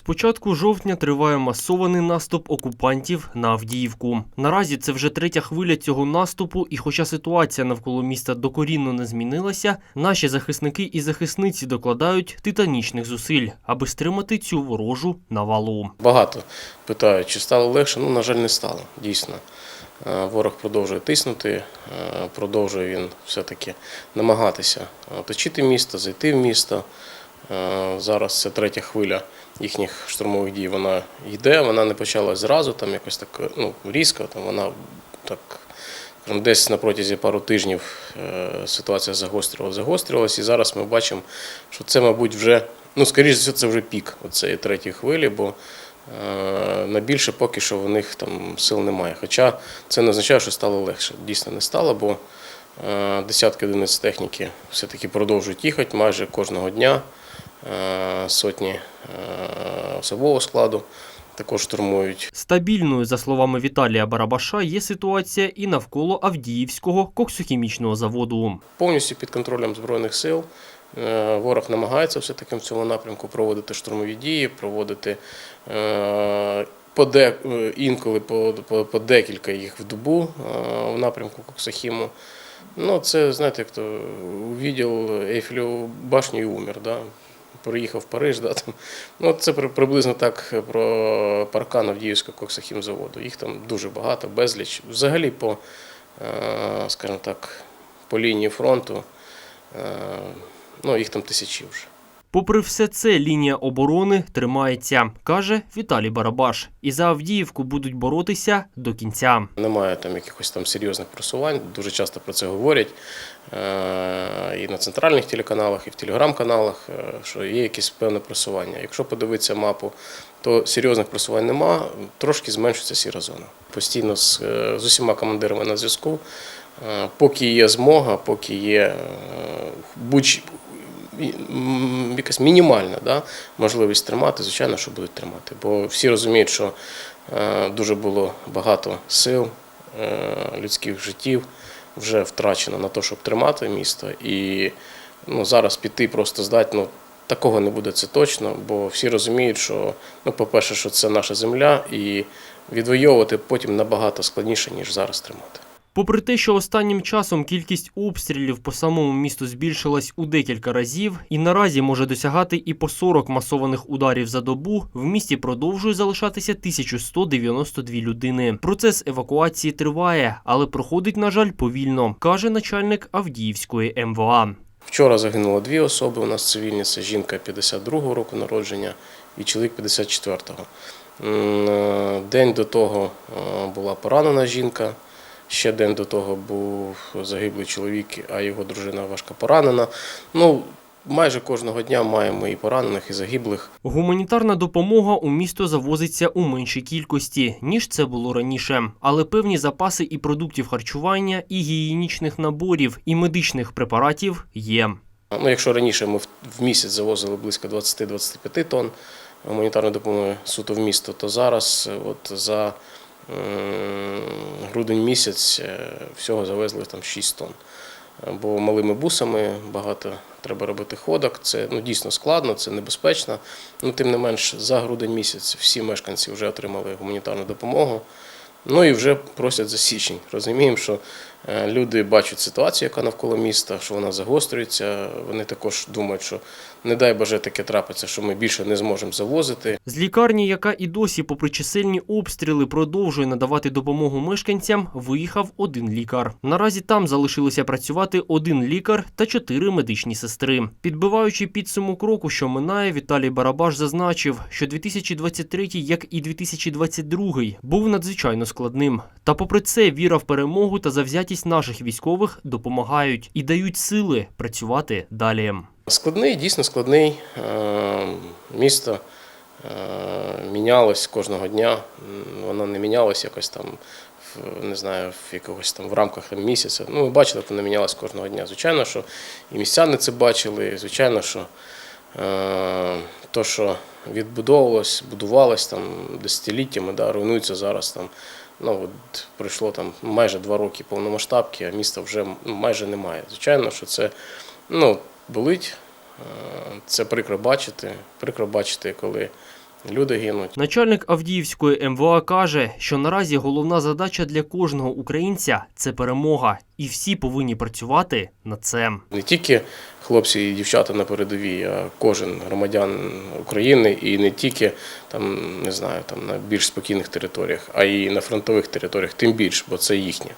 З початку жовтня триває масований наступ окупантів на Авдіївку. Наразі це вже третя хвиля цього наступу, і хоча ситуація навколо міста докорінно не змінилася, наші захисники і захисниці докладають титанічних зусиль, аби стримати цю ворожу навалу. Багато питають, чи стало легше. Ну, на жаль, не стало, дійсно. Е, Ворог продовжує тиснути, е, продовжує він все-таки намагатися оточити місто, зайти в місто. Е, Зараз це третя хвиля їхніх штурмових дій. Вона йде, вона не почалась зразу, там якось так ну, різко, там вона так десь на протязі пару тижнів е, ситуація загострювалася, загострювалася, і зараз ми бачимо, що це, мабуть, вже, ну, скоріш за все, це вже пік цієї третьої хвилі, бо е, на більше поки що в них там сил немає. Хоча це не означає, що стало легше. Дійсно не стало, бо е, десятки одиниць техніки все-таки продовжують їхати майже кожного дня. Е, Сотні е, особового складу також штурмують. Стабільною, за словами Віталія Барабаша, є ситуація і навколо Авдіївського коксохімічного заводу. повністю під контролем Збройних сил. Е, Ворог намагається все-таки в цьому напрямку проводити штурмові дії, проводити е, по де, е, інколи по, по, декілька їх в добу в напрямку Коксахіму. Ну, це, знаєте, як то увидів Ейфелеву башню і умер. Да? Приїхав в Париж, да, там. Ну, це приблизно так про паркан Авдіївського коксахімзаводу. Їх там дуже багато, безліч. Взагалі по, е, скажімо так, по лінії фронту, е, ну, їх там тисячі вже. Попри все це, лінія оборони тримається, каже Віталій Барабаш. І за Авдіївку будуть боротися до кінця. Немає там якихось там серйозних просувань. Дуже часто про це говорять е, і на центральних телеканалах, і в телеграм-каналах, е, що є якесь певне просування. Якщо подивитися мапу, то серйозних просувань нема, трошки зменшується сіра зона. Постійно з, е, з усіма командирами на зв'язку. Поки є змога, поки є будь якась мінімальна да, можливість тримати, звичайно, що будуть тримати. Бо всі розуміють, що е, дуже було багато сил, е, людських життів вже втрачено на те, щоб тримати місто. І ну, зараз піти просто здати, ну, такого не буде це точно, бо всі розуміють, що, ну, по-перше, що це наша земля, і відвоювати потім набагато складніше, ніж зараз тримати. Попри те, що останнім часом кількість обстрілів по самому місту збільшилась у декілька разів, і наразі може досягати і по 40 масованих ударів за добу, в місті продовжує залишатися 1192 людини. Процес евакуації триває, але проходить, на жаль, повільно, каже начальник Авдіївської МВА. Вчора загинуло дві особи. У нас цивільні це жінка 52-го року народження і чоловік 54-го. Е, День до того е, була поранена жінка. Ще день до того був загиблий чоловік, а його дружина важко поранена. Ну, майже кожного дня маємо і поранених, і загиблих. Гуманітарна допомога у місто завозиться у меншій кількості, ніж це було раніше. Але певні запаси і продуктів харчування, і гігієнічних наборів, і медичних препаратів є. Ну, якщо раніше ми в- місяць завозили близько 20-25 тонн гуманітарної допомоги суто в місто, то зараз е, от за грудень місяць е, всього завезли там 6 тонн. Е, Бо малими бусами багато треба робити ходок. Це ну, дійсно складно, це небезпечно. Ну, тим не менш, за грудень місяць всі мешканці вже отримали гуманітарну допомогу. Ну і вже просять за січень. Розуміємо, що е, люди бачать ситуацію, яка навколо міста, що вона загострюється. Вони також думають, що не дай Боже таке трапиться, що ми більше не зможемо завозити. З лікарні, яка і досі, попри чисельні обстріли, продовжує надавати допомогу мешканцям, виїхав один лікар. Наразі там залишилися працювати один лікар та чотири медичні сестри. Підбиваючи підсумок року, що минає, Віталій Барабаш зазначив, що 2023, як і 2022, був надзвичайно складним. Та попри це, віра в перемогу та завзятість наших військових допомагають і дають сили працювати далі. Складний, дійсно складний. Е, Місто е, мінялось кожного дня. Воно не мінялось якось там, не знаю, в якогось там в рамках місяця. Ну, ми бачили, воно мінялось кожного дня. Звичайно, що і містяни це бачили, звичайно, що е, то, що відбудовувалось, будувалось там десятиліттями, да, руйнується зараз там. Ну, от пройшло там майже два роки повномасштабки, а міста вже ну, майже немає. Звичайно, що це ну, болить. Е, Це прикро бачити. Прикро бачити, коли люди гинуть. Начальник Авдіївської МВА каже, що наразі головна задача для кожного українця це перемога, і всі повинні працювати над це. Не тільки хлопці і дівчата на передовій, а кожен громадян України і не тільки там, не знаю, там на більш спокійних територіях, а й на фронтових територіях, тим більше, бо це їхнє.